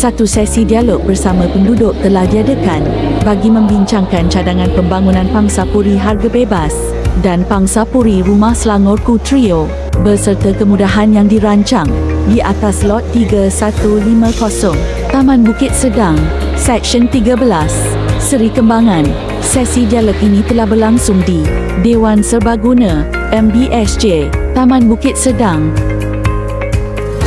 Satu sesi dialog bersama penduduk telah diadakan bagi membincangkan cadangan pembangunan Pangsapuri Harga Bebas dan Pangsapuri Rumah Selangorku Trio berserta kemudahan yang dirancang di atas lot 3150 Taman Bukit Sedang, Seksyen 13, Seri Kembangan. Sesi dialog ini telah berlangsung di Dewan Serbaguna, MBSJ, Taman Bukit Sedang,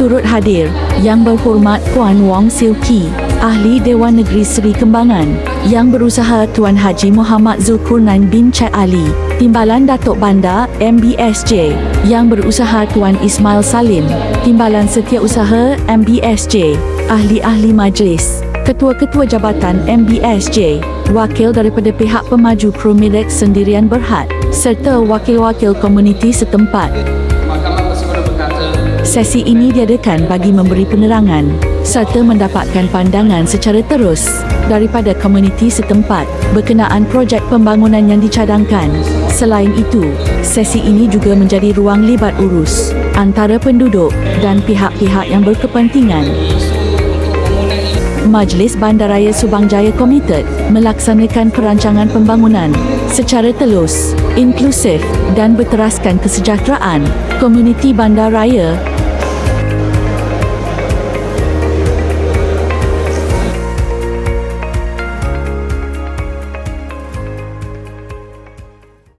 turut hadir Yang Berhormat Puan Wong Siew Ki, Ahli Dewan Negeri Seri Kembangan, Yang Berusaha Tuan Haji Muhammad Zulkarnain bin Chat Ali, Timbalan Datuk Bandar MBSJ, Yang Berusaha Tuan Ismail Salim, Timbalan Setiausaha MBSJ, Ahli-Ahli Majlis, Ketua-Ketua Jabatan MBSJ, Wakil daripada pihak pemaju Promirex Sendirian Berhad, serta wakil-wakil komuniti setempat. Sesi ini diadakan bagi memberi penerangan serta mendapatkan pandangan secara terus daripada komuniti setempat berkenaan projek pembangunan yang dicadangkan. Selain itu, sesi ini juga menjadi ruang libat urus antara penduduk dan pihak-pihak yang berkepentingan. Majlis Bandaraya Subang Jaya Komited melaksanakan perancangan pembangunan secara telus, inklusif dan berteraskan kesejahteraan komuniti bandaraya